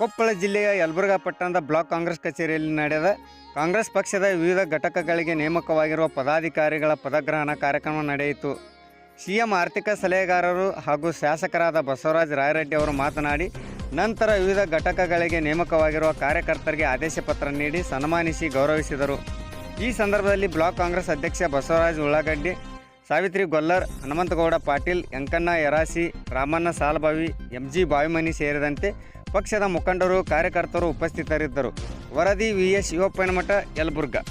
ಕೊಪ್ಪಳ ಜಿಲ್ಲೆಯ ಯಲಬುರ್ಗಾ ಪಟ್ಟಣದ ಬ್ಲಾಕ್ ಕಾಂಗ್ರೆಸ್ ಕಚೇರಿಯಲ್ಲಿ ನಡೆದ ಕಾಂಗ್ರೆಸ್ ಪಕ್ಷದ ವಿವಿಧ ಘಟಕಗಳಿಗೆ ನೇಮಕವಾಗಿರುವ ಪದಾಧಿಕಾರಿಗಳ ಪದಗ್ರಹಣ ಕಾರ್ಯಕ್ರಮ ನಡೆಯಿತು. ಸಿಎಂ ಆರ್ಥಿಕ ಸಲಹೆಗಾರರು ಹಾಗೂ ಶಾಸಕರಾದ ಬಸವರಾಜ ರಾಯರೆಡ್ಡಿ ಅವರು ಮಾತನಾಡಿ, ನಂತರ ವಿವಿಧ ಘಟಕಗಳಿಗೆ ನೇಮಕವಾಗಿರುವ ಕಾರ್ಯಕರ್ತರಿಗೆ ಆದೇಶ ಪತ್ರ ನೀಡಿ ಸನ್ಮಾನಿಸಿ ಗೌರವಿಸಿದರು. ಈ ಸಂದರ್ಭದಲ್ಲಿ ಬ್ಲಾಕ್ ಕಾಂಗ್ರೆಸ್ ಅಧ್ಯಕ್ಷ ಬಸವರಾಜ ಉಳ್ಳಾಗಡ್ಡಿ, ಸಾವಿತ್ರಿ ಗೊಲ್ಲರ್, ಹನುಮಂತಗೌಡ ಪಾಟೀಲ್ ಯಂಕಣ್ಣ ಯರಾಸಿ, ರಾಮಣ್ಣ ಸಾಲಬಾವಿ ಎಂ ಜಿ ಬಾವಿಮನಿ ಸೇರಿದಂತೆ ಪಕ್ಷದ ಮುಖಂಡರು ಕಾರ್ಯಕರ್ತರು ಉಪಸ್ಥಿತರಿದ್ದರು. ವರದಿ ವಿಎಸ್ ಶಿವಪ್ಪನಮಠ ಯಲಬುರ್ಗಾ.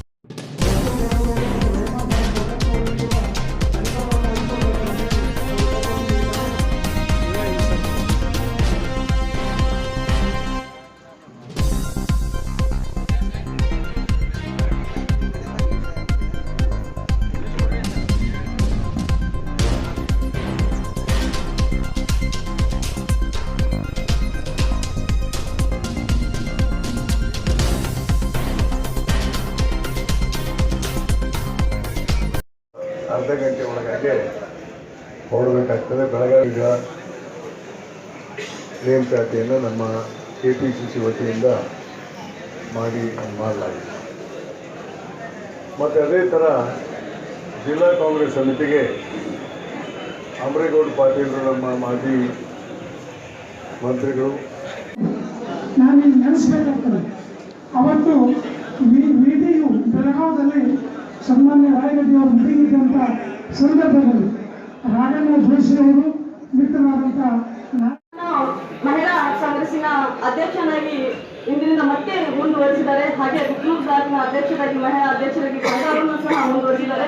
ಅರ್ಧ ಗಂಟೆ ಒಳಗಾಗಿ ಹೊರಡಬೇಕಾಗ್ತದೆ ಬೆಳಗಾವಿಗ ನೇಮಕಾತಿಯನ್ನು ನಮ್ಮ ಕೆ ಪಿ ಸಿ ಸಿ ವತಿಯಿಂದ ಮಾಡಿ ಮಾಡಲಾಗಿದೆ. ಮತ್ತು ಅದೇ ಥರ ಜಿಲ್ಲಾ ಕಾಂಗ್ರೆಸ್ ಸಮಿತಿಗೆ ಅಮರೇಗೌಡ ಪಾಟೀಲರು ನಮ್ಮ ಮಾಜಿ ಮಂತ್ರಿಗಳು. ನಾನು ನೆನೆಸ್ಬೇಕಾಗ್ತದೆ ಅವತ್ತು ವಿಡಿಯು ಬೆಳಗಾವದಲ್ಲಿ ಸನ್ಮಾನ್ಯ ಮೀಟಿಂಗ್ ಇದ್ದಂಥ ಸಂದರ್ಭದಲ್ಲಿ ರಾಘವ ಜೋಶಿ ಅವರು ಮಿತ್ರರಾದಂಥ ಮಹಿಳಾ ಕಾಂಗ್ರೆಸ್ಸಿನ ಅಧ್ಯಕ್ಷನಾಗಿ ಇಂದಿನಿಂದ ಮತ್ತೆ ಮುಂದುವರಿಸಿದ್ದಾರೆ. ಹಾಗೆ ಗುಂಟೂರು ಬ್ಲಾಕ್ನ ಅಧ್ಯಕ್ಷರಾಗಿ, ಮಹಿಳಾ ಅಧ್ಯಕ್ಷರಾಗಿ ಬಂದವರನ್ನು ಸಹ ಮುಂದುವರಿಸಿದ್ದಾರೆ.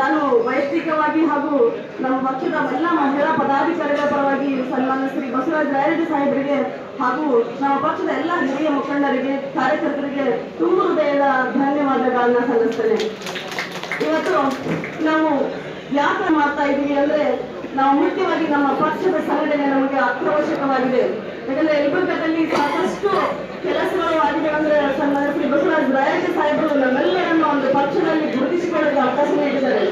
ನಾನು ವೈಯಕ್ತಿಕವಾಗಿ ಹಾಗೂ ನಮ್ಮ ಪಕ್ಷದ ಎಲ್ಲ ಮಹಿಳಾ ಪದಾಧಿಕಾರಿಗಳ ಪರವಾಗಿ ಸನ್ಮಾನ್ಯ ಶ್ರೀ ಬಸವರಾಜ ರಾಯರೆಡ್ಡಿ ಸಾಹೇಬರಿಗೆ ಹಾಗೂ ನಮ್ಮ ಪಕ್ಷದ ಎಲ್ಲ ಹಿರಿಯ ಮುಖಂಡರಿಗೆ, ಕಾರ್ಯಕರ್ತರಿಗೆ ತುಂಬ ಧನ್ಯವಾದಗಳನ್ನ ಸಲ್ಲಿಸ್ತೇನೆ ಇವತ್ತು ನಾವು ಯಾಕೆ ಮಾಡ್ತಾ ಇದ್ದೀವಿ ಅಂದ್ರೆ ನಾವು ಮುಖ್ಯವಾಗಿ ನಮ್ಮ ಪಕ್ಷದ ಸಂಘಟನೆ ನಮಗೆ ಅತ್ಯವಶ್ಯಕವಾಗಿದೆ ಯಾಕಂದ್ರೆ ಯಲಬುರ್ಗದಲ್ಲಿ ಸಾಕಷ್ಟು ಕೆಲಸಗಳು ಆಗಿದೆ ಅಂದ್ರೆ ಶ್ರೀ ಬಸವರಾಜ ರಾಯರೆಡ್ಡಿ ಸಾಹೇಬರು ನಮ್ಮೆಲ್ಲರನ್ನು ಒಂದು ಪಕ್ಷದಲ್ಲಿ ಗುರುತಿಸಿಕೊಳ್ಳಲು ಅವಕಾಶ ನೀಡಿದ್ದಾರೆ.